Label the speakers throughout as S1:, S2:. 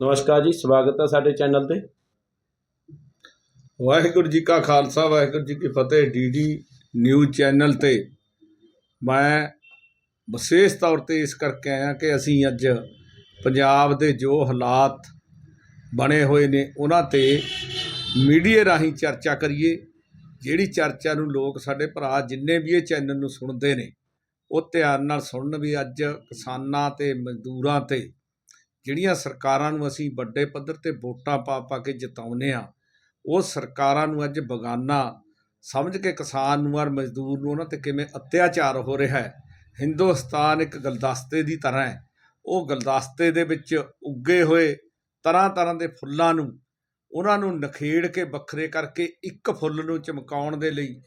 S1: ਨਮਸਕਾਰ ਜੀ, ਸਵਾਗਤ ਹੈ ਸਾਡੇ ਚੈਨਲ ਤੇ।
S2: ਵਾਹਿਗੁਰੂ ਜੀ ਕਾ ਖਾਲਸਾ, ਵਾਹਿਗੁਰੂ ਜੀ ਕੀ ਫਤਿਹ। ਡੀਡੀ ਨਿਊਜ਼ ਚੈਨਲ ਤੇ ਮੈਂ ਵਿਸ਼ੇਸ਼ ਤੌਰ ਤੇ ਇਸ ਕਰਕੇ ਆਇਆ ਕਿ ਅਸੀਂ ਅੱਜ ਪੰਜਾਬ ਦੇ ਜੋ ਹਾਲਾਤ ਬਣੇ ਹੋਏ ਨੇ, ਉਹਨਾਂ ਤੇ ਮੀਡੀਆ ਰਾਹੀਂ ਚਰਚਾ ਕਰੀਏ। ਜਿਹੜੀ ਚਰਚਾ ਨੂੰ ਲੋਕ ਸਾਡੇ ਭਰਾ ਜਿੰਨੇ ਵੀ ਇਹ ਚੈਨਲ ਨੂੰ ਸੁਣਦੇ ਨੇ, ਉਹ ਧਿਆਨ ਨਾਲ ਸੁਣਨ ਵੀ ਅੱਜ ਕਿਸਾਨਾਂ ਤੇ, ਮਜ਼ਦੂਰਾਂ ਤੇ ਜਿਹੜੀਆਂ ਸਰਕਾਰਾਂ ਨੂੰ ਅਸੀਂ ਵੱਡੇ ਪੱਧਰ ਤੇ ਵੋਟਾਂ ਪਾ ਪਾ ਕੇ ਜਿਤਾਉਂਦੇ ਆ ਉਹ ਸਰਕਾਰਾਂ ਨੂੰ ਅੱਜ ਬਗਾਨਾ ਸਮਝ ਕੇ ਕਿਸਾਨ ਨੂੰ ਔਰ ਮਜ਼ਦੂਰ ਨੂੰ ਉਹਨਾਂ ਤੇ ਕਿਵੇਂ ਅਤਿਆਚਾਰ ਹੋ ਰਿਹਾ ਹੈ। ਹਿੰਦੁਸਤਾਨ ਇੱਕ ਗਲਦਸਤੇ ਦੀ ਤਰ੍ਹਾਂ ਹੈ। ਉਹ ਗਲਦਸਤੇ ਦੇ ਵਿੱਚ ਉੱਗੇ ਹੋਏ ਤਰ੍ਹਾਂ ਤਰ੍ਹਾਂ ਦੇ ਫੁੱਲਾਂ ਨੂੰ, ਉਹਨਾਂ ਨੂੰ ਨਖੇੜ ਕੇ ਵੱਖਰੇ ਕਰਕੇ ਇੱਕ ਫੁੱਲ ਨੂੰ ਚਮਕਾਉਣ ਦੇ ਲਈ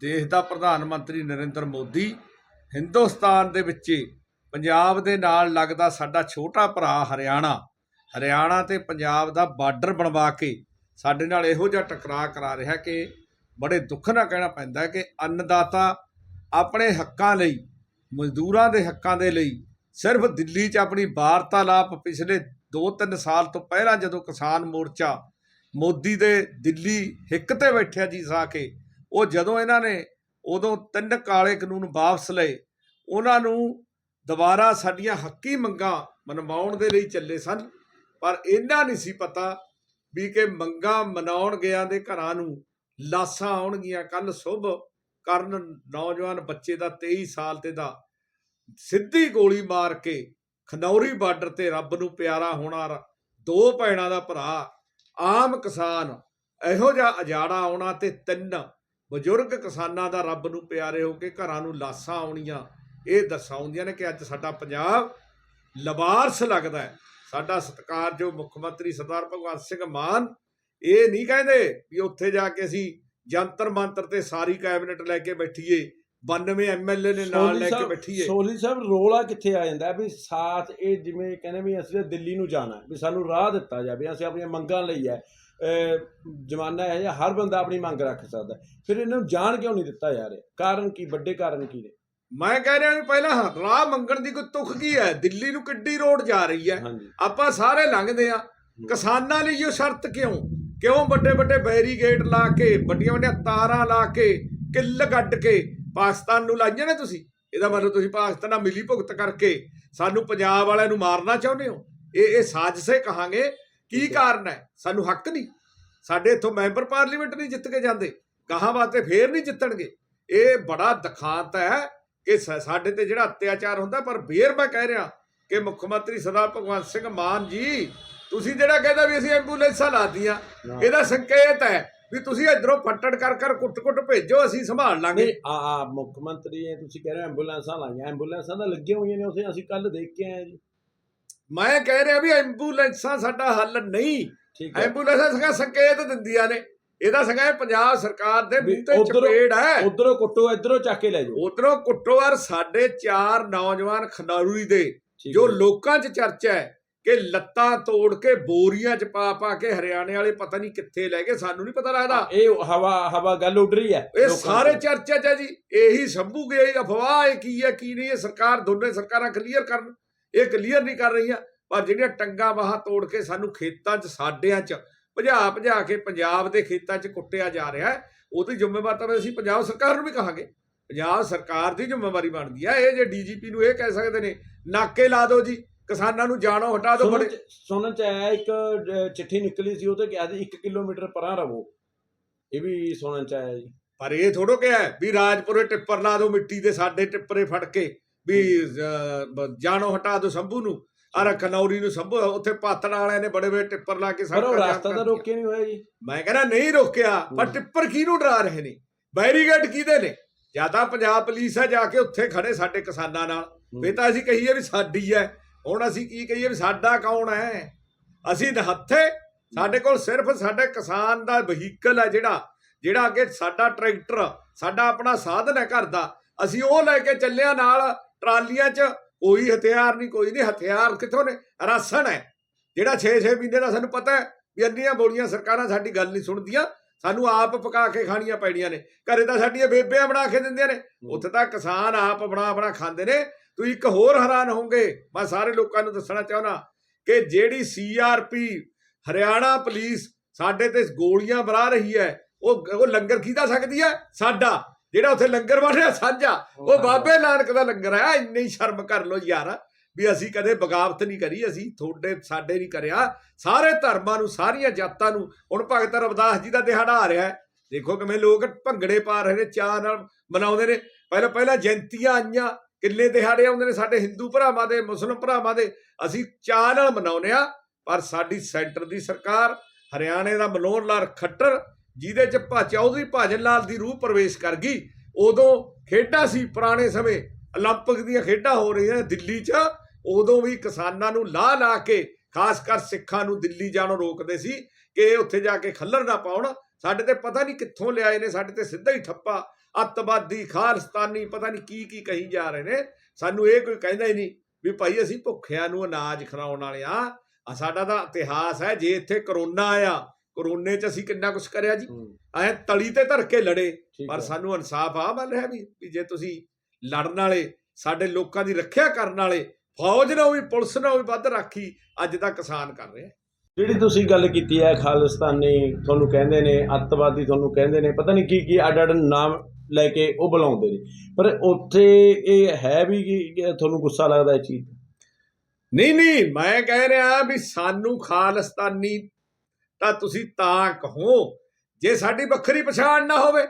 S2: ਦੇਸ਼ ਦਾ ਪ੍ਰਧਾਨ ਮੰਤਰੀ ਨਰਿੰਦਰ ਮੋਦੀ ਹਿੰਦੁਸਤਾਨ ਦੇ ਵਿੱਚ ਪੰਜਾਬ ਦੇ ਨਾਲ ਲੱਗਦਾ ਸਾਡਾ ਛੋਟਾ ਭਰਾ ਹਰਿਆਣਾ ਹਰਿਆਣਾ ਤੇ ਪੰਜਾਬ ਦਾ ਬਾਰਡਰ ਬਣਵਾ ਕੇ ਸਾਡੇ ਨਾਲ ਇਹੋ ਜਿਹਾ ਟਕਰਾਅ ਕਰਾ ਰਿਹਾ ਕਿ ਬੜੇ ਦੁੱਖ ਨਾਲ ਕਹਿਣਾ ਪੈਂਦਾ ਕਿ ਅੰਨਦਾਤਾ ਆਪਣੇ ਹੱਕਾਂ ਲਈ, ਮਜ਼ਦੂਰਾਂ ਦੇ ਹੱਕਾਂ ਦੇ ਲਈ ਸਿਰਫ ਦਿੱਲੀ 'ਚ ਆਪਣੀ ਵਾਰਤਾਲਾਪ ਪਿਛਲੇ 2-3 ਸਾਲ ਤੋਂ ਪਹਿਲਾਂ ਜਦੋਂ ਕਿਸਾਨ ਮੋਰਚਾ ਮੋਦੀ ਦੇ ਦਿੱਲੀ ਹਿੱਕ ਤੇ ਬੈਠਿਆ ਜੀ ਸਾ ਕੇ, ਉਹ ਜਦੋਂ ਇਹਨਾਂ ਨੇ ਉਦੋਂ ਤਿੰਨ ਕਾਲੇ ਕਾਨੂੰਨ ਵਾਪਸ ਲਏ, ਉਹਨਾਂ ਨੂੰ ਦੁਬਾਰਾ ਸਾਡੀਆਂ ਹੱਕੀ ਮੰਗਾਂ ਮਨਵਾਉਣ ਦੇ ਲਈ ਚੱਲੇ ਸਨ, ਪਰ ਇਹਨਾਂ ਨਹੀਂ ਸੀ ਪਤਾ ਵੀ ਕਿ ਮੰਗਾਂ ਮਨਾਉਣ ਗਿਆ ਦੇ ਘਰਾਂ ਨੂੰ ਲਾਸਾਂ ਆਉਣਗੀਆਂ ਕੱਲ ਸੁਭ ਕਰਨ ਨੌਜਵਾਨ ਬੱਚੇ ਦਾ 23 ਸਾਲ ਤੇ ਦਾ ਸਿੱਧੀ ਗੋਲੀ ਮਾਰ ਕੇ ਖਨੌਰੀ ਬਾਰਡਰ ਤੇ ਰੱਬ ਨੂੰ ਪਿਆਰਾ ਹੋਣਾ ਦੋ ਭੈਣਾਂ ਦਾ ਭਰਾ, ਆਮ ਕਿਸਾਨ, ਇਹੋ ਜਿਹਾ ਅਜਾੜਾ ਆਉਣਾ ਤੇ ਤਿੰਨ ਬਜ਼ੁਰਗ ਕਿਸਾਨਾਂ ਦਾ ਰੱਬ ਨੂੰ ਪਿਆਰੇ ਹੋ ਕੇ ਘਰਾਂ ਨੂੰ ਲਾਸਾਂ ਆਉਣੀਆਂ ਇਹ ਦਰਸਾਉਂਦੀਆਂ ਨੇ ਕਿ ਅੱਜ ਸਾਡਾ ਪੰਜਾਬ ਲਵਾਰਸ ਲੱਗਦਾ ਹੈ। ਸਾਡਾ ਸਤਿਕਾਰਯੋਗ ਮੁੱਖ ਮੰਤਰੀ ਸਰਦਾਰ ਭਗਵੰਤ ਸਿੰਘ ਮਾਨ ਇਹ ਨਹੀਂ ਕਹਿੰਦੇ ਵੀ ਉੱਥੇ ਜਾ ਕੇ ਅਸੀਂ ਜੰਤਰ ਮੰਤਰ ਤੇ ਸਾਰੀ ਕੈਬਨਿਟ ਲੈ ਕੇ ਬੈਠੀਏ 92 ਐਮਐਲਏ ਨੇ ਨਾਲ ਲੈ ਕੇ ਬੈਠੀਏ।
S1: ਸੋਲੀ ਸਾਹਿਬ ਰੋਲਾ ਕਿੱਥੇ ਆ ਜਾਂਦਾ ਵੀ ਸਾਥ ਇਹ ਜਿਵੇਂ ਕਹਿੰਦੇ ਵੀ ਅਸੀਂ ਦਿੱਲੀ ਨੂੰ ਜਾਣਾ ਵੀ ਸਾਨੂੰ ਰਾਹ ਦਿੱਤਾ ਜਾਵੇ ਅਸੀਂ ਆਪਣੀਆਂ ਮੰਗਾਂ ਲਈ ਹੈ। ਜ਼ਮਾਨਾ ਹੈ ਜਾਂ ਹਰ ਬੰਦਾ ਆਪਣੀ ਮੰਗ ਰੱਖ ਸਕਦਾ। ਫਿਰ ਇਹਨਾਂ ਨੂੰ ਜਾਣ ਕਿਉਂ ਨਹੀਂ ਦਿੱਤਾ ਜਾ ਰਿਹਾ? ਕਾਰਨ ਕੀ ਵੱਡੇ ਕਾਰਨ ਕੀ ਨੇ?
S2: ਮੈਂ ਕਹਿ ਰਿਹਾ ਵੀ ਪਹਿਲਾਂ ਰਾਹ ਮੰਗਣ ਦੀ ਕੋਈ ਤੁਖ ਕੀ ਹੈ? ਦਿੱਲੀ ਨੂੰ ਕਿੱਡੀ ਰੋਡ ਜਾ ਰਹੀ ਹੈ। ਆਪਾਂ ਸਾਰੇ ਲੰਘਦੇ ਆ ਕਿਸਾਨਾਂ ਲਈ ਇਹ ਸ਼ਰਤ ਕਿਉਂ? ਕਿਉਂ ਵੱਡੇ ਵੱਡੇ ਬੈਰੀਗੇਟ ਲਾ ਕੇ ਵੱਡੀਆਂ ਵੱਡੀਆਂ ਤਾਰਾਂ ਲਾ ਕੇ ਕਿੱਲ ਗੱਡ ਕੇ ਪਾਕਿਸਤਾਨ ਨੂੰ ਲਾਈਆਂ ਨੇ ਤੁਸੀਂ? ਇਹਦਾ ਮਤਲਬ ਤੁਸੀਂ ਪਾਕਿਸਤਾਨ ਨਾਲ ਮਿਲੀ ਭੁਗਤ ਕਰਕੇ ਸਾਨੂੰ ਪੰਜਾਬ ਵਾਲਿਆਂ ਨੂੰ ਮਾਰਨਾ ਚਾਹੁੰਦੇ ਹੋ? ਇਹ ਇਹ ਸਾਜ਼ਿਸ਼ੇ ਕਹਾਂਗੇ। ਕੀ ਕਾਰਨ ਹੈ? ਸਾਨੂੰ ਹੱਕ ਨਹੀਂ। ਸਾਡੇ ਇੱਥੋਂ ਮੈਂਬਰ ਪਾਰਲੀਮੈਂਟ ਨਹੀਂ ਜਿੱਤ ਕੇ ਜਾਂਦੇ। ਕਹਾਂ ਵਾਸਤੇ ਫੇਰ ਨਹੀਂ ਜਿੱਤਣਗੇ? ਇਹ ਬੜਾ ਦਖਾਂਤ ਹੈ। ਕਿ ਸਾਡੇ ਤੇ ਜਿਹੜਾ ਅਤਿਆਚਾਰ ਹੁੰਦਾ ਪਰ ਫੇਰ ਮੈਂ ਕਹਿ ਰਿਹਾ ਕਿ ਮੁੱਖ ਮੰਤਰੀ ਸਰਦਾਰ ਭਗਵੰਤ ਸਿੰਘ ਮਾਨ ਜੀ ਤੁਸੀਂ ਜਿਹੜਾ ਕਹਿੰਦਾ ਵੀ ਅਸੀਂ ਐਂਬੂਲੈਂਸਾਂ ਲਾਤੀਆਂ ਇਹਦਾ ਸੰਕੇਤ ਹੈ ਵੀ ਤੁਸੀਂ ਇਧਰੋਂ ਫੱਟੜ ਕਰ ਕਰ ਕੁੱਟ ਕੁੱਟ ਭੇਜੋ ਅਸੀਂ ਸੰਭਾਲ ਲਾਂਗੇ।
S1: ਆ ਆ ਮੁੱਖ ਮੰਤਰੀ ਇਹ ਤੁਸੀਂ ਕਹਿ ਰਹੇ ਹੋ ਐਂਬੂਲੈਂਸਾਂ ਲਾਈਆਂ ਐਂਬੂਲੈਂਸਾਂ ਤਾਂ ਲੱਗੀਆਂ ਹੋਈਆਂ ਨੇ ਉਸੇ ਅਸੀਂ ਕੱਲ ਦੇਖ ਕੇ ਆਏ ਜੀ।
S2: ਮੈਂ ਕਹਿ ਰਿਹਾ ਵੀ ਐਂਬੂਲੈਂਸਾਂ ਸਾਡਾ ਹੱਲ ਨਹੀਂ। ਐਂਬੂਲੈਂਸਾਂ ਸੰਕੇਤ ਦਿੰਦੀਆਂ ਨੇ। ਇਹਦਾ ਸਗਾ ਇਹ ਪੰਜਾਬ ਸਰਕਾਰ ਦੇ ਮੂੰਹ ਤੇ ਚਪੇੜ ਹੈ।
S1: ਉਧਰੋਂ ਕੁੱਟੋ ਇਧਰੋਂ ਚੱਕ ਕੇ ਲੈ ਜਾਓ।
S2: ਉਧਰੋਂ ਕੁੱਟੋਰ ਸਾਡੇ ਚਾਰ ਨੌਜਵਾਨ ਖਨੌਰੀ ਦੇ ਜੋ
S1: ਹੈ।
S2: ਲੋਕਾਂ 'ਚ ਚਰਚਾ ਹੈ ਕਿ ਲੱਤਾਂ ਤੋੜ ਕੇ ਬੋਰੀਆਂ 'ਚ ਪਾ ਪਾ ਕੇ ਹਰਿਆਣੇ ਵਾਲੇ ਪਤਾ ਨਹੀਂ ਕਿੱਥੇ ਲੈ ਗਏ ਸਾਨੂੰ ਨਹੀਂ ਪਤਾ ਲੱਗਦਾ।
S1: ਇਹ ਹਵਾ ਹਵਾ ਗੱਲ ਉੱਡ ਰਹੀ ਹੈ
S2: ਇਹ ਸਾਰੇ। ਚਰਚਾ 'ਚ ਹੈ ਜੀ। ਇਹੀ ਸੰਭੂ ਗਏ ਅਫਵਾਹ ਇਹ ਕੀ ਹੈ ਕੀ ਨਹੀਂ ਇਹ ਸਰਕਾਰ ਦੋਨੇ ਸਰਕਾਰਾਂ ਕਲੀਅਰ ਕਰਨ। ਇਹ ਕਲੀਅਰ ਨਹੀਂ ਕਰ ਰਹੀਆਂ ਪਰ ਜਿਹੜੀਆਂ ਟੰਗਾ ਬਾਹਾਂ ਤੋੜ ਕੇ ਸਾਨੂੰ ਖੇਤਾਂ 'ਚ ਸਾਡਿਆਂ 'ਚ ਭਜਾ ਭਜਾ ਕੇ ਪੰਜਾਬ ਦੇ ਖੇਤਾਂ 'ਚ ਕੁੱਟਿਆ ਜਾ ਰਿਹਾ ਹੈ ਉਹਦੀ ਜ਼ਿੰਮੇਵਾਰ ਤਾਂ ਅਸੀਂ ਪੰਜਾਬ ਸਰਕਾਰ ਨੂੰ ਵੀ ਕਹਾਂਗੇ। ਪੰਜਾਬ ਸਰਕਾਰ ਦੀ ਜ਼ਿੰਮੇਵਾਰੀ ਬਣਦੀ ਹੈ ਇਹ ਜੇ ਡੀਜੀਪੀ ਨੂੰ ਇਹ ਕਹਿ ਸਕਦੇ ਨੇ ਨਾਕੇ ਲਾ ਦਿਓ ਜੀ ਕਿਸਾਨਾਂ ਨੂੰ ਜਾਣੋ ਹਟਾ ਦਿਓ ਬੜੇ।
S1: ਸੁਣਨ ਚ ਆਇਆ ਇੱਕ ਚਿੱਠੀ ਨਿਕਲੀ ਸੀ ਉਹ ਤੇ ਕਿਹਾ ਸੀ 1 ਕਿਲੋਮੀਟਰ ਪਰਾਂ ਰਵੋ ਇਹ ਵੀ ਸੁਣਨ ਚ ਆਇਆ ਜੀ।
S2: ਪਰ ਇਹ ਥੋੜੋ ਕਿਹਾ ਵੀ ਰਾਜਪੁਰੇ ਟਿੱਪਰ ਲਾ ਦਿਓ ਮਿੱਟੀ ਦੇ ਸਾਡੇ ਟਿੱਪਰੇ ਫੜ ਕੇ ਵੀ ਜਾਣੋ ਹਟਾ ਦਿਓ ਸੰਭੂ ਨੂੰ। ਅਰ ਖਨੌਰੀ ਨੂੰ ਸੰਭੂ ਉੱਥੇ ਪਾਤੜ ਵਾਲਿਆਂ ਨੇ ਬੜੇ ਬੜੇ ਟਿੱਪਰ ਲਾ ਕੇ
S1: ਪਰ ਉਹ ਰਸਤਾ ਤਾਂ ਰੋਕਿਆ ਨਹੀਂ ਹੋਇਆ ਜੀ।
S2: ਮੈਂ ਕਹਿੰਦਾ ਨਹੀਂ ਰੋਕਿਆ ਪਰ
S1: ਹੂੰ।
S2: ਟਿੱਪਰ ਕਿਹਨੂੰ ਡਰਾ ਰਹੇ ਨੇ? ਬੈਰੀਗੇਡ ਕਿਹਦੇ ਨੇ? ਜ਼ਿਆਦਾ ਪੰਜਾਬ ਪੁਲਿਸ ਹੈ ਜਾ ਕੇ ਉੱਥੇ ਖੜੇ ਸਾਡੇ ਕਿਸਾਨਾਂ ਨਾਲ। ਵੀ ਤਾਂ ਅਸੀਂ ਕਹੀਏ ਵੀ ਸਾਡੀ ਹੈ ਹੁਣ ਅਸੀਂ ਕੀ ਕਹੀਏ ਵੀ ਸਾਡਾ ਕੌਣ ਹੈ ਅਸੀਂ ਨਹੱਥੇ। ਸਾਡੇ ਕੋਲ ਸਿਰਫ ਸਾਡੇ ਕਿਸਾਨ ਦਾ ਵਹੀਕਲ ਹੈ ਜਿਹੜਾ ਜਿਹੜਾ ਅੱਗੇ ਸਾਡਾ ਟਰੈਕਟਰ ਸਾਡਾ ਆਪਣਾ ਸਾਧਨ ਹੈ ਘਰ ਦਾ। ਅਸੀਂ ਉਹ ਲੈ ਕੇ ਚੱਲਿਆ ਨਾਲ ਟਰਾਲੀਆਂ 'ਚ। ਕੋਈ ਹਥਿਆਰ ਨਹੀਂ ਕੋਈ ਨਹੀਂ ਹਥਿਆਰ ਕਿੱਥੋਂ ਨੇ? ਰਾਸ਼ਨ ਹੈ। ਜਿਹੜਾ 6-6 ਮਹੀਨੇ ਦਾ ਸਾਨੂੰ ਪਤਾ ਹੈ ਵੀ ਅੰਨੀਆਂ ਬੋਲੀਆਂ ਸਰਕਾਰਾਂ ਸਾਡੀ ਗੱਲ ਨਹੀਂ ਸੁਣਦੀਆਂ ਸਾਨੂੰ ਆਪ ਪਕਾ ਕੇ ਖਾਣੀਆਂ ਪੈਣੀਆਂ ਨੇ। ਘਰੇ ਤਾਂ ਸਾਡੀਆਂ ਬੇਬਿਆਂ ਬਣਾ ਕੇ ਦਿੰਦੀਆਂ ਨੇ। ਉੱਥੇ ਤਾਂ ਕਿਸਾਨ ਆਪ ਬਣਾ ਬਣਾ ਖਾਂਦੇ ਨੇ। ਤੁਸੀਂ ਇੱਕ ਹੋਰ ਹੈਰਾਨ ਹੋਵੋਗੇ ਮੈਂ ਸਾਰੇ ਲੋਕਾਂ ਨੂੰ ਦੱਸਣਾ ਚਾਹੁੰਦਾ ਕਿ ਜਿਹੜੀ ਸੀਆਰਪੀ ਹਰਿਆਣਾ ਪੁਲਿਸ ਸਾਡੇ ਤੇ ਗੋਲੀਆਂ ਬਰਾ ਰਹੀ ਹੈ ਉਹ ਉਹ ਲੰਗਰ ਕਿਹਦਾ ਸਕਦੀ ਹੈ? ਸਾਡਾ। ਜਿਹੜਾ ਉੱਥੇ ਲੰਗਰ ਬਣਿਆ ਸਾਂਝਾ ਉਹ ਬਾਬੇ ਨਾਨਕ ਦਾ ਲੰਗਰ ਹੈ ਇੰਨੀ ਸ਼ਰਮ ਕਰ ਲੋ ਯਾਰ ਵੀ ਅਸੀਂ ਕਦੇ ਬਗਾਵਤ ਨਹੀਂ ਕਰੀ ਅਸੀਂ ਤੁਹਾਡੇ ਸਾਡੇ ਨਹੀਂ ਕਰਿਆ। ਸਾਰੇ ਧਰਮਾਂ ਨੂੰ ਸਾਰੀਆਂ ਜਾਤਾਂ ਨੂੰ ਹੁਣ ਭਗਤ ਰਵਿਦਾਸ ਜੀ ਦਾ ਦਿਹਾੜਾ ਆ ਰਿਹਾ ਹੈ। ਦੇਖੋ ਕਿਵੇਂ ਲੋਕ ਭੰਗੜੇ ਪਾ ਰਹੇ ਨੇ ਚਾਹ ਨਾਲ ਮਨਾਉਂਦੇ ਨੇ। ਪਹਿਲਾਂ ਪਹਿਲਾਂ ਜਯੰਤੀਆਂ ਆਈਆਂ ਕਿੰਨੇ ਦਿਹਾੜੇ ਆਉਂਦੇ ਨੇ ਸਾਡੇ ਹਿੰਦੂ ਭਰਾਵਾਂ ਦੇ ਮੁਸਲਮ ਭਰਾਵਾਂ ਦੇ। ਅਸੀਂ ਚਾਹ ਨਾਲ ਮਨਾਉਂਦੇ ਆ ਪਰ ਸਾਡੀ ਸੈਂਟਰ ਦੀ ਸਰਕਾਰ ਹਰਿਆਣੇ ਦਾ ਮਨੋਹਰ ਲਾਲ ਖੱਟਰ ਜਿਹਦੇ ਚ ਭਾ ਚੌਧਰੀ ਭਾਜਨ ਲਾਲ ਦੀ ਰੂਹ ਪ੍ਰਵੇਸ਼ ਕਰ ਗਈ ਉਦੋਂ ਖੇਡਾਂ ਸੀ ਪੁਰਾਣੇ ਸਮੇਂ 올림픽 ਦੀਆਂ ਖੇਡਾਂ ਹੋ ਰਹੀਆਂ ਨੇ ਦਿੱਲੀ 'ਚ ਉਦੋਂ ਵੀ ਕਿਸਾਨਾਂ ਨੂੰ ਲਾ ਲਾ ਕੇ ਖਾਸ ਕਰ ਸਿੱਖਾਂ ਨੂੰ ਦਿੱਲੀ ਜਾਣੋਂ ਰੋਕਦੇ ਸੀ ਕਿ ਇਹ ਉੱਥੇ ਜਾ ਕੇ ਖੱਲਰ ਨਾ ਪਾਉਣ ਸਾਡੇ ਤੇ ਪਤਾ ਨਹੀਂ ਕਿੱਥੋਂ ਲਿਆਏ ਨੇ ਸਾਡੇ ਤੇ ਸਿੱਧਾ ਹੀ ਠੱਪਾ ਅੱਤਵਾਦੀ ਖਾਲਸਤਾਨੀ ਪਤਾ ਨਹੀਂ ਕੀ ਕੀ ਕਹੀ ਜਾ ਰਹੇ ਨੇ ਸਾਨੂੰ ਇਹ ਕੋਈ ਕਹਿੰਦਾ ਹੀ ਨਹੀਂ ਵੀ ਭਾਈ ਅਸੀਂ ਭੁੱਖਿਆਂ ਨੂੰ ਅਨਾਜ ਖਿਲਾਉਣ ਵਾਲੇ ਆ ਆ ਸਾਡਾ ਤਾਂ ਇਤਿਹਾਸ ਹੈ ਜੇ ਇੱਥੇ ਕਰੋਨਾ ਆਇਆ ਕਰੋਨੇ 'ਚ ਅਸੀਂ ਕਿੰਨਾ ਕੁਝ ਕਰਿਆ ਜੀ ਐ ਤਲੀ ਤੇ ਧਰ ਕੇ ਲੜੇ ਪਰ। ਸਾਨੂੰ ਇਨਸਾਫ ਆ ਮਿਲ ਰਿਹਾ ਵੀ ਜੇ ਤੁਸੀਂ ਲੜਨ ਵਾਲੇ ਸਾਡੇ ਲੋਕਾਂ ਦੀ ਰੱਖਿਆ ਕਰਨ ਵਾਲੇ ਫੌਜ ਨਾਲ ਵੀ ਪੁਲਿਸ ਨਾਲ ਵੀ ਵੱਧ ਰਾਖੀ ਅੱਜ ਦਾ ਕਿਸਾਨ ਕਰ ਰਿਹਾ
S1: ਜਿਹੜੀ ਤੁਸੀਂ ਗੱਲ ਕੀਤੀ ਹੈ ਖਾਲਿਸਤਾਨੀ ਤੁਹਾਨੂੰ ਕਹਿੰਦੇ ਨੇ ਅੱਤਵਾਦੀ ਤੁਹਾਨੂੰ ਕਹਿੰਦੇ ਨੇ ਪਤਾ ਨਹੀਂ ਕੀ ਕੀ ਅੱਡ ਅੱਡ ਨਾਮ ਲੈ ਕੇ ਉਹ ਬੁਲਾਉਂਦੇ ਨੇ ਪਰ ਉੱਥੇ ਇਹ ਹੈ ਵੀ ਤੁਹਾਨੂੰ ਗੁੱਸਾ ਲੱਗਦਾ ਇਹ ਚੀਜ਼?
S2: ਨਹੀਂ ਨਹੀਂ ਮੈਂ ਕਹਿ ਰਿਹਾ ਵੀ ਸਾਨੂੰ ਖਾਲਿਸਤਾਨੀ ਤਾਂ ਤੁਸੀਂ ਤਾਂ ਕਹੋ ਜੇ ਸਾਡੀ ਵੱਖਰੀ ਪਛਾਣ ਨਾ ਹੋਵੇ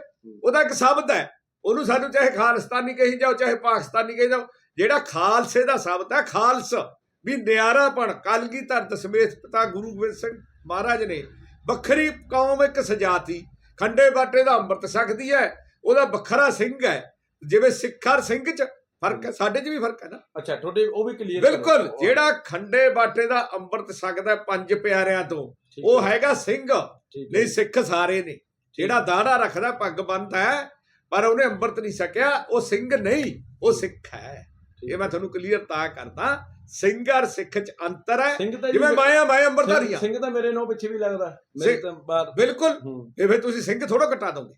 S2: ਉਹਦਾ ਇੱਕ ਸ਼ਬਦ ਹੈ। ਉਹਨੂੰ ਸਾਨੂੰ ਚਾਹੇ ਖਾਲਿਸਤਾਨੀ ਕਹੀ ਜਾਓ ਚਾਹੇ ਪਾਕਿਸਤਾਨੀ ਕਹੀ ਜਾਓ ਜਿਹੜਾ ਖਾਲਸੇ ਦਾ ਸ਼ਬਦ ਹੈ ਖਾਲਸ। ਵੀ ਨਿਆਰਾਪਣ ਕਲਗੀਧਰ ਦਸ਼ਮੇਸ਼ ਪਿਤਾ ਗੁਰੂ ਗੋਬਿੰਦ ਸਿੰਘ ਮਹਾਰਾਜ ਨੇ ਵੱਖਰੀ ਕੌਮ ਇੱਕ ਸਜਾਤੀ ਖੰਡੇ ਬਾਟੇ ਦਾ ਅੰਮ੍ਰਿਤ ਛਕਦੀ ਹੈ ਉਹਦਾ ਵੱਖਰਾ ਸਿੰਘ ਹੈ। ਜਿਵੇਂ ਸਿੱਖਾਂ ਸਿੰਘ ਚ ਫ਼ਰਕ ਹੈ ਸਾਡੇ 'ਚ ਵੀ ਫ਼ਰਕ ਹੈ ਨਾ।
S1: ਅੱਛਾ ਤੁਹਾਡੇ ਉਹ ਵੀ ਕਲੀਅਰ
S2: ਬਿਲਕੁਲ ਜਿਹੜਾ ਖੰਡੇ ਬਾਟੇ ਦਾ ਅੰਮ੍ਰਿਤ ਛਕਦਾ ਪੰਜ ਪਿਆਰਿਆਂ ਤੋਂ ਉਹ ਹੈਗਾ ਸਿੰਘ। ਨਹੀਂ ਸਿੱਖ ਸਾਰੇ ਨੇ। ਜਿਹੜਾ ਦਾੜਾ ਰੱਖਦਾ ਪੱਗ ਬੰਨਦਾ ਹੈ ਪਰ ਉਹਨੇ ਅੰਮ੍ਰਿਤ ਨਹੀਂ ਛਕਿਆ ਉਹ ਸਿੰਘ ਨਹੀਂ ਉਹ ਸਿੱਖ ਹੈ। ਇਹ ਮੈਂ ਤੁਹਾਨੂੰ ਕਲੀਅਰ ਤਾਂ ਕਰਦਾ ਸਿੰਘ ਔਰ ਸਿੱਖ ਚ ਅੰਤਰ ਹੈ। ਜਿਵੇਂ ਮੈਂ ਮੈਂ ਅੰਮ੍ਰਿਤਧਾਰੀ
S1: ਸਿੰਘ-
S2: ਆ।
S1: ਸਿੰਘ ਤਾਂ ਮੇਰੇ ਨੋ ਪਿੱਛੇ ਵੀ ਲੱਗਦਾ ਮੇਰੇ ਤਾਂ ਬਾਹਰ।
S2: ਬਿਲਕੁਲ। ਇਹ ਫਿਰ ਤੁਸੀਂ ਸਿੰਘ ਥੋੜਾ ਕਟਾ ਦੋਗੇ।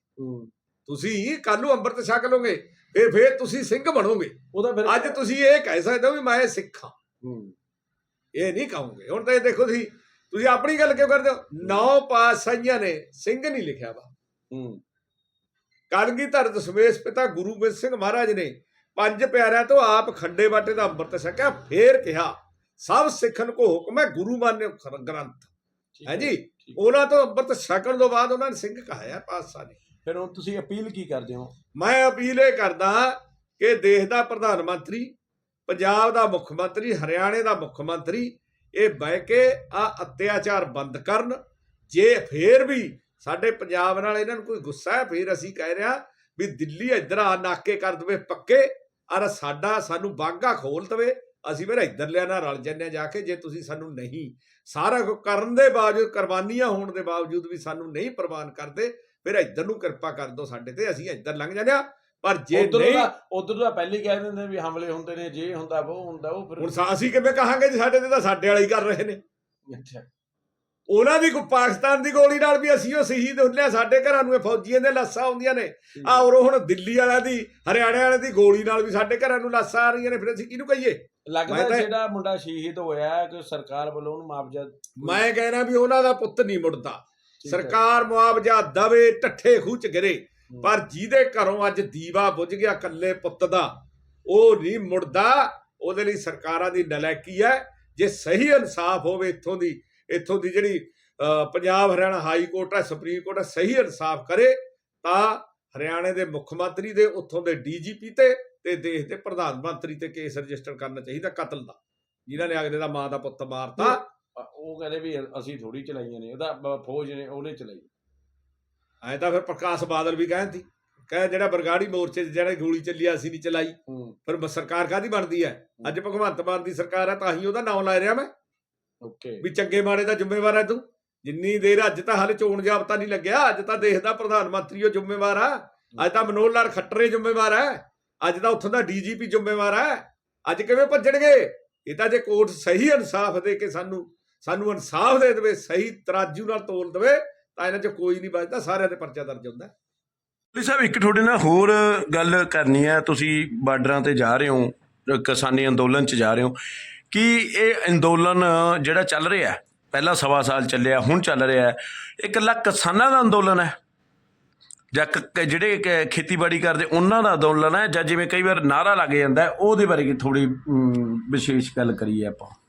S2: ਤੁਸੀਂ ਕੱਲ ਨੂੰ ਅੰਮ੍ਰਿਤ ਛਕ ਲੋਗੇ। ਫਿਰ ਫਿਰ ਤੁਸੀਂ ਸਿੰਘ ਬਣੋਗੇ।
S1: ਉਹਦਾ ਫਿਰ
S2: ਅੱਜ ਤੁਸੀਂ ਇਹ ਕਹਿ ਸਕਦੇ ਹੋ ਵੀ ਮੈਂ ਸਿੱਖ ਹਾਂ। ਇਹ ਨਹੀਂ ਕਹੋਗੇ। ਹੁਣ ਤਾਂ ਇਹ ਦੇਖੋ ਤੁਸੀਂ ਤੁਸੀਂ ਆਪਣੀ ਗੱਲ ਕਿਉਂ ਕਰਦੇ ਹੋ? ਨੌ ਪਾਤਸ਼ਾਹੀਆਂ ਨੇ ਸਿੰਘ ਨਹੀਂ ਲਿਖਿਆ ਵਾ।
S1: ਹੂੰ।
S2: ਕਲਗੀਧਰ ਦਸ਼ਮੇਸ਼ ਪਿਤਾ ਗੁਰੂ ਗੋਬਿੰਦ ਸਿੰਘ ਮਹਾਰਾਜ ਨੇ ਪੰਜ ਪਿਆਰਿਆਂ ਤੋਂ ਆਪ ਖੰਡੇ ਬਾਟੇ ਦਾ ਅੰਮ੍ਰਿਤ ਛਕਿਆ ਫੇਰ ਕਿਹਾ ਸਭ ਸਿੱਖਣ ਕੋ ਹੁਕਮ ਹੈ ਗੁਰੂ ਮਾਨਿਓ ਗ੍ਰੰਥ। ਹੈ ਜੀ। ਉਹਨਾਂ ਤੋਂ ਅੰਮ੍ਰਿਤ ਛਕਣ ਤੋਂ ਬਾਅਦ ਉਹਨਾਂ ਨੇ ਸਿੰਘ ਕਹਾਇਆ ਪਾਤਸ਼ਾਹ ਨੇ।
S1: ਫਿਰ ਹੁਣ ਤੁਸੀਂ ਅਪੀਲ ਕੀ ਕਰਦੇ ਹੋ?
S2: ਮੈਂ ਅਪੀਲ ਇਹ ਕਰਦਾ ਕਿ ਦੇਸ਼ ਦਾ ਪ੍ਰਧਾਨ ਮੰਤਰੀ, ਪੰਜਾਬ ਦਾ ਮੁੱਖ ਮੰਤਰੀ, ਹਰਿਆਣੇ ਦਾ ਮੁੱਖ ਮੰਤਰੀ, ਇਹ ਬਹਿ ਕੇ ਆ ਅਤਿਆਚਾਰ ਬੰਦ ਕਰਨ। ਜੇ ਫੇਰ ਵੀ ਸਾਡੇ ਪੰਜਾਬ ਨਾਲ ਇਹਨਾਂ ਨੂੰ ਕੋਈ ਗੁੱਸਾ ਹੈ, ਫੇਰ ਅਸੀਂ ਕਹਿ ਰਿਹਾ ਵੀ ਦਿੱਲੀ ਇੱਧਰ ਆ, ਨਾਕੇ ਕਰ ਦਵੇ ਪੱਕੇ। ਅਰ ਸਾਡਾ, ਸਾਨੂੰ ਬਾਗਾ ਖੋਲ ਦਵੇ। ਅਸੀਂ ਫਿਰ ਇੱਧਰ ਲਿਆ ਨਾਲ ਰਲ ਜੰਨੇ ਜਾ ਕੇ, ਜੇ ਤੁਸੀਂ ਸਾਨੂੰ ਨਹੀਂ। ਸਾਰਾ ਕੁਝ ਕਰਨ ਦੇ ਬਾਵਜੂਦ, ਕੁਰਬਾਨੀਆਂ ਹੋਣ ਦੇ ਬਾਵਜੂਦ ਵੀ ਸਾਨੂੰ ਨਹੀਂ ਪ੍ਰਵਾਨ ਕਰਦੇ ਫਿਰ ਇੱਧਰ ਨੂੰ ਕਿਰਪਾ ਕਰ ਦਿਓ ਸਾਡੇ ਤੇ ਅਸੀਂ ਇੱਧਰ ਲੰਘ ਜਾਂਦੇ ਹਾਂ। ਪਰ ਜੇ ਨਹੀਂ
S1: ਦਾ ਉਧਰ ਦਾ ਪਹਿਲੇ ਕਹਿ ਦਿੰਦੇ ਵੀ ਹਮਲੇ ਹੁੰਦੇ ਨੇ ਜੇ ਹੁੰਦਾ ਉਹ ਹੁੰਦਾ ਉਹ ਫਿਰ
S2: ਹੁਣ ਸਾ- ਅਸੀਂ ਕਿਵੇਂ ਕਹਾਂਗੇ ਜੀ ਸਾਡੇ ਤੇ ਤਾਂ ਸਾਡੇ ਵਾਲੇ ਹੀ ਕਰ ਰਹੇ ਨੇ।
S1: ਅੱਛਾ।
S2: ਉਹਨਾਂ ਦੀ ਕੋ ਪਾਕਿਸਤਾਨ ਦੀ ਗੋਲੀ ਨਾਲ ਵੀ ਅਸੀਂ ਉਹ ਸ਼ਹੀਦ ਹੁੰਦੇ ਆ ਸਾਡੇ ਘਰਾਂ ਨੂੰ ਇਹ ਫੌਜੀਆਂ ਦੇ ਲਾਸਾਂ ਆਉਂਦੀਆਂ ਨੇ। ਆ ਔਰ ਹੁਣ ਦਿੱਲੀ ਵਾਲਿਆਂ ਦੀ ਹਰਿਆਣੇ ਵਾਲਿਆਂ ਦੀ ਗੋਲੀ ਨਾਲ ਵੀ ਸਾਡੇ ਘਰਾਂ ਨੂੰ ਲਾਸਾਂ ਆ ਰਹੀਆਂ ਨੇ ਫਿਰ ਅਸੀਂ ਕਿਹਨੂੰ ਕਹੀਏ?
S1: ਲੱਗਦਾ
S2: ਤਾਂ-
S1: ਜਿਹੜਾ ਮੁੰਡਾ ਸ਼ਹੀਦ ਹੋਇਆ ਕਿ ਸਰਕਾਰ ਵੱਲੋਂ ਉਹਨੂੰ ਮੁਆਵਜ਼ਾ
S2: ਮੈਂ ਕਹਿ ਰਿਹਾ ਵੀ ਉਹਨਾਂ ਦਾ ਪੁੱਤ ਨਹੀਂ ਮੁੜਦਾ। ਸਰਕਾਰ ਮੁਆਵਜ਼ਾ ਦਵੇ ਢੱਠੇ ਖੂਚ ਗਿਰੇ। ਪਰ ਜਿਹਦੇ ਘਰੋਂ ਅੱਜ ਦੀਵਾ ਬੁਝ ਗਿਆ ਕੱਲੇ ਪੁੱਤ ਦਾ ਉਹ ਨਹੀਂ ਮੁੜਦਾ। ਉਹਦੇ ਲਈ ਸਰਕਾਰਾਂ ਦੀ ਨਲਾਇਕੀ ਹੈ। ਜੇ ਸਹੀ ਇਨਸਾਫ ਹੋਵੇ ਇੱਥੋਂ ਦੀ ਇੱਥੋਂ ਦੀ ਜਿਹੜੀ ਪੰਜਾਬ ਹਰਿਆਣਾ ਹਾਈ ਕੋਰਟ ਹੈ ਸੁਪਰੀਮ ਕੋਰਟ ਹੈ ਸਹੀ ਇਨਸਾਫ ਕਰੇ ਤਾਂ ਹਰਿਆਣੇ ਦੇ ਮੁੱਖ ਮੰਤਰੀ ਦੇ ਉੱਥੋਂ ਦੇ ਡੀਜੀਪੀ ਤੇ ਤੇ ਦੇਸ਼ ਦੇ ਪ੍ਰਧਾਨ ਮੰਤਰੀ ਤੇ ਕੇਸ ਰਜਿਸਟਰ ਕਰਨਾ ਚਾਹੀਦਾ ਕਤਲ ਦਾ। ਜਿਨ੍ਹਾਂ ਨੇ ਅਗਲੇ ਦਾ ਮਾਂ ਦਾ ਪੁੱਤ ਮਾਰਤਾ।
S1: ਉਹ ਕਹਿੰਦੇ ਵੀ ਅਸੀਂ ਥੋੜੀ ਚਲਾਈਆਂ ਨੇ ਉਹਦਾ ਫੌਜ ਨੇ ਉਹਨੇ ਚਲਾਈ।
S2: ਐ ਤਾਂ ਫਿਰ ਪ੍ਰਕਾਸ਼ ਬਾਦਲ ਵੀ ਕਹਿੰਦੀ ਕਹੇ ਜਿਹੜਾ ਬਰਗਾੜੀ ਮੋਰਚੇ 'ਚ ਜਿਹੜਾ ਗੋਲੀ ਚੱਲੀ ਆ, ਅਸੀਂ ਨਹੀਂ ਚਲਾਈ। ਫਿਰ ਸਰਕਾਰ ਕਾਦੀ ਬਣਦੀ ਹੈ। ਅੱਜ ਭਗਵੰਤ ਮਾਨ ਦੀ ਸਰਕਾਰ ਹੈ ਤਾਂ ਹੀ ਉਹਦਾ ਨਾਮ ਲੈ ਰਿਹਾ ਮੈਂ।
S1: ਓਕੇ।
S2: ਵੀ ਚੰਗੇ ਮਾੜੇ ਦਾ ਜ਼ਿੰਮੇਵਾਰ ਹੈ ਤੂੰ। ਜਿੰਨੀ ਦੇਰ ਅੱਜ ਤਾਂ ਹਾਲੇ ਚੋਣ ਜਾਬਤਾ ਨਹੀਂ ਲੱਗਿਆ ਅੱਜ ਤਾਂ ਦੇਸ਼ ਦਾ ਪ੍ਰਧਾਨ ਮੰਤਰੀ ਉਹ ਜ਼ਿੰਮੇਵਾਰ ਆ। ਅੱਜ ਤਾਂ ਮਨੋਹਰ ਲਾਲ ਖੱਟਰੇ ਜ਼ਿੰਮੇਵਾਰ ਹੈ ਅੱਜ ਤਾਂ ਉੱਥੋਂ ਦਾ ਡੀਜੀਪੀ ਜ਼ਿੰਮੇਵਾਰ ਹੈ ਅੱਜ ਕਿਵੇਂ ਭੱਜਣਗੇ? ਇਹ ਤਾਂ ਜੇ ਕੋਰਟ ਸਹੀ ਇਨਸਾਫ ਦੇ ਕੇ ਸਾਨੂੰ ਸਾਨੂੰ ਇਨਸਾਫ ਦੇ ਦੇਵੇ ਸਹੀ ਤਰਾਜੂ ਨਾਲ ਤੋਲ ਦੇਵੇ ਤਾਂ ਇਹਨਾਂ 'ਚ ਕੋਈ ਨਹੀਂ ਬਚਦਾ ਸਾਰਿਆਂ ਤੇ ਪਰਚਾ ਦਰਜ ਹੁੰਦਾ।
S1: ਪੁਲਿਸ ਸਾਹਿਬ ਇੱਕ ਤੁਹਾਡੇ ਨਾਲ ਹੋਰ ਗੱਲ ਕਰਨੀ ਹੈ। ਤੁਸੀਂ ਬਾਰਡਰਾਂ ਤੇ ਜਾ ਰਹੇ ਹੋ ਕਿਸਾਨੀ ਅੰਦੋਲਨ 'ਚ ਜਾ ਰਹੇ ਹੋ। ਕਿ ਇਹ ਅੰਦੋਲਨ ਜਿਹੜਾ ਚੱਲ ਰਿਹਾ ਹੈ, ਪਹਿਲਾ ਸਵਾ ਸਾਲ ਚੱਲਿਆ ਹੁਣ ਚੱਲ ਰਿਹਾ ਹੈ, ਇਹ ਇਕੱਲਾ ਕਿਸਾਨਾਂ ਦਾ ਅੰਦੋਲਨ ਹੈ? ਜਾਂ ਕ- ਜਿਹੜੇ ਖੇਤੀਬਾੜੀ ਕਰਦੇ ਉਹਨਾਂ ਦਾ ਅੰਦੋਲਨ ਹੈ? ਜਾਂ ਜਿਵੇਂ ਕਈ ਵਾਰ ਨਾਰਾ ਲੱਗ ਜਾਂਦਾ ਉਹਦੇ ਬਾਰੇ ਥੋੜੀ ਵਿਸ਼ੇਸ਼ ਗੱਲ ਕਰੀਏ ਆਪਾਂ?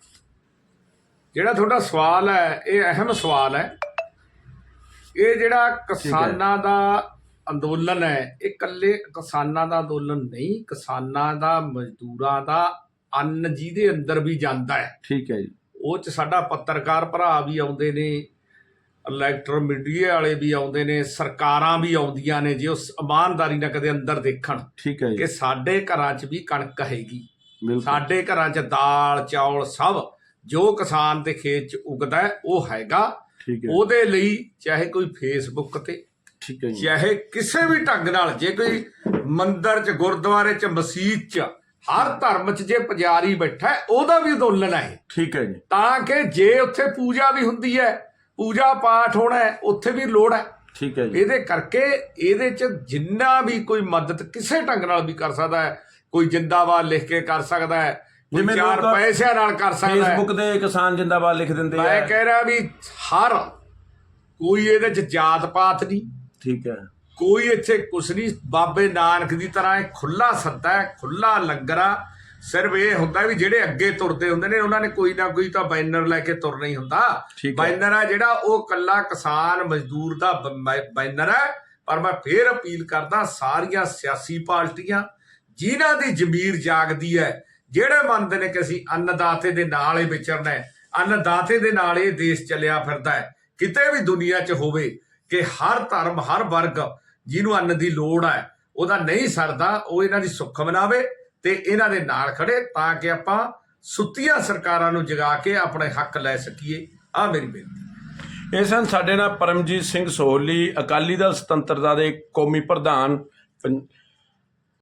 S2: ਜਿਹੜਾ ਤੁਹਾਡਾ ਸਵਾਲ ਹੈ ਇਹ ਅਹਿਮ ਸਵਾਲ ਹੈ। ਇਹ ਜਿਹੜਾ ਕਿਸਾਨਾਂ ਦਾ ਅੰਦੋਲਨ ਹੈ ਇਹ ਇਕੱਲੇ ਕਿਸਾਨਾਂ ਦਾ ਅੰਦੋਲਨ ਨਹੀਂ ਕਿਸਾਨਾਂ ਦਾ ਮਜ਼ਦੂਰਾਂ ਦਾ ਅੰਨ ਜਿਹਦੇ ਅੰਦਰ ਵੀ ਜਾਂਦਾ ਹੈ।
S1: ਠੀਕ ਹੈ ਜੀ।
S2: ਉਹ ਚ ਸਾਡਾ ਪੱਤਰਕਾਰ ਭਰਾ ਵੀ ਆਉਂਦੇ ਨੇ ਇਲੈਕਟ੍ਰੋ ਮੀਡੀਆ ਵਾਲੇ ਵੀ ਆਉਂਦੇ ਨੇ ਸਰਕਾਰਾਂ ਵੀ ਆਉਂਦੀਆਂ ਨੇ ਜੇ ਉਸ ਇਮਾਨਦਾਰੀ ਨਾਲ ਕਦੇ ਅੰਦਰ ਦੇਖਣ
S1: ਠੀਕ ਹੈ
S2: ਕਿ
S1: ਜੀ
S2: ਸਾਡੇ ਘਰਾਂ 'ਚ ਵੀ ਕਣਕ ਹੈਗੀ। ਸਾਡੇ ਘਰਾਂ 'ਚ ਦਾਲ ਚੌਲ ਸਭ ਜੋ ਕਿਸਾਨ ਦੇ ਖੇਤ 'ਚ ਉਗਦਾ ਹੈ ਉਹ ਹੈਗਾ।
S1: ਠੀਕ ਹੈ।
S2: ਉਹਦੇ ਲਈ ਚਾਹੇ ਕੋਈ ਫੇਸਬੁੱਕ ਤੇ
S1: ਠੀਕ ਹੈ ਜੀ।
S2: ਚਾਹੇ ਕਿਸੇ ਵੀ ਢੰਗ ਨਾਲ ਜੇ ਕੋਈ ਮੰਦਿਰ 'ਚ ਗੁਰਦੁਆਰੇ 'ਚ ਮਸਜਿਦ 'ਚ ਹਰ ਧਰਮ 'ਚ ਜੇ ਪੁਜਾਰੀ ਬੈਠਾ ਹੈ, ਉਹਦਾ ਵੀ ਅੰਦੋਲਨ ਹੈ ਇਹ।
S1: ਠੀਕ ਹੈ ਜੀ।
S2: ਤਾਂ ਕਿ ਜੇ ਉੱਥੇ ਪੂਜਾ ਵੀ ਹੁੰਦੀ ਹੈ ਪੂਜਾ ਪਾਠ ਹੋਣਾ ਹੈ ਉੱਥੇ ਵੀ ਲੋੜ ਹੈ।
S1: ਠੀਕ ਹੈ ਜੀ।
S2: ਇਹਦੇ ਕਰਕੇ ਇਹਦੇ 'ਚ ਜਿੰਨਾ ਵੀ ਕੋਈ ਮਦਦ ਕਿਸੇ ਢੰਗ ਨਾਲ ਵੀ ਕਰ ਸਕਦਾ ਹੈ ਕੋਈ ਜਿੰਦਾਬਾਦ ਲਿਖ ਕੇ ਕਰ ਸਕਦਾ ਹੈ
S1: ਜਿਵੇਂ
S2: ਚਾਰ
S1: ਲੋਕ
S2: ਪੈਸਿਆਂ ਨਾਲ ਕਰ ਸਕਦਾ ਹੈ।
S1: ਫੇਸਬੁੱਕ ਦੇ ਕਿਸਾਨ ਜਿੰਦਾਬਾਦ ਲਿਖ ਦਿੰਦੇ
S2: ਮੈਂ
S1: ਆ
S2: ਕਹਿ ਰਿਹਾ ਵੀ ਹਰ ਕੋਈ ਇਹਦੇ 'ਚ ਜਾਤ ਪਾਤ ਨਹੀਂ।
S1: ਠੀਕ ਹੈ।
S2: ਕੋਈ ਇੱਥੇ ਕੁਛ ਨਹੀਂ। ਬਾਬੇ ਨਾਨਕ ਦੀ ਤਰ੍ਹਾਂ ਇਹ ਖੁੱਲਾ ਸੱਦਾ ਹੈ ਖੁੱਲਾ ਲੰਗਰਾ ਸਿਰਫ ਇਹ ਹੁੰਦਾ ਵੀ ਜਿਹੜੇ ਅੱਗੇ ਤੁਰਦੇ ਹੁੰਦੇ ਨੇ ਉਹਨਾਂ ਨੇ ਕੋਈ ਨਾ ਕੋਈ ਤਾਂ ਬੈਨਰ ਲੈ ਕੇ ਤੁਰਨਾ ਹੀ ਹੁੰਦਾ। ਬੈਨਰ ਆ ਜਿਹੜਾ ਉਹ ਕੱਲਾ ਕਿਸਾਨ ਮਜ਼ਦੂਰ ਦਾ ਬੈਨਰ ਹੈ। ਪਰ ਮੈਂ ਫੇਰ ਅਪੀਲ ਕਰਦਾ ਸਾਰੀਆਂ ਸਿਆਸੀ ਪਾਰਟੀਆਂ ਜਿਨ੍ਹਾਂ ਦੀ ਜ਼ਮੀਰ ਜਾਗਦੀ ਹੈ ਜਿਹੜੇ ਮੰਨਦੇ ਨੇ ਕਿ ਅਸੀਂ ਅੰਨਦਾਤੇ ਦੇ ਨਾਲ ਹੀ ਵਿਚਰਨਾ ਹੈ, ਅੰਨਦਾਤੇ ਦੇ ਨਾਲ ਇਹ ਦੇਸ਼ ਚੱਲਿਆ ਫਿਰਦਾ ਹੈ, ਕਿਤੇ ਵੀ ਦੁਨੀਆ 'ਚ ਹੋਵੇ ਕਿ ਹਰ ਧਰਮ, ਹਰ ਵਰਗ ਜਿਹਨੂੰ ਅੰਨ ਦੀ ਲੋੜ ਹੈ, ਉਹਦਾ ਨਹੀਂ ਸਰਦਾ, ਉਹ ਇਹਨਾਂ ਦੀ ਸੁੱਖ ਮਨਾਵੇ ਤੇ ਇਹਨਾਂ ਦੇ ਨਾਲ ਖੜੇ ਤਾਂ ਕਿ ਆਪਾਂ ਸੁੱਤੀਆਂ ਸਰਕਾਰਾਂ ਨੂੰ ਜਗਾ ਕੇ ਆਪਣੇ ਹੱਕ ਲੈ ਸਕੀਏ। ਆ ਮੇਰੀ ਬੇਨਤੀ।
S1: ਇਹ ਸਨ ਸਾਡੇ ਨਾਲ ਪਰਮਜੀਤ ਸਿੰਘ ਸੋਹਲੀ, ਅਕਾਲੀ ਦਲ ਸੁਤੰਤਰਤਾ ਦੇ ਕੌਮੀ ਪ੍ਰਧਾਨ, ਪੰ-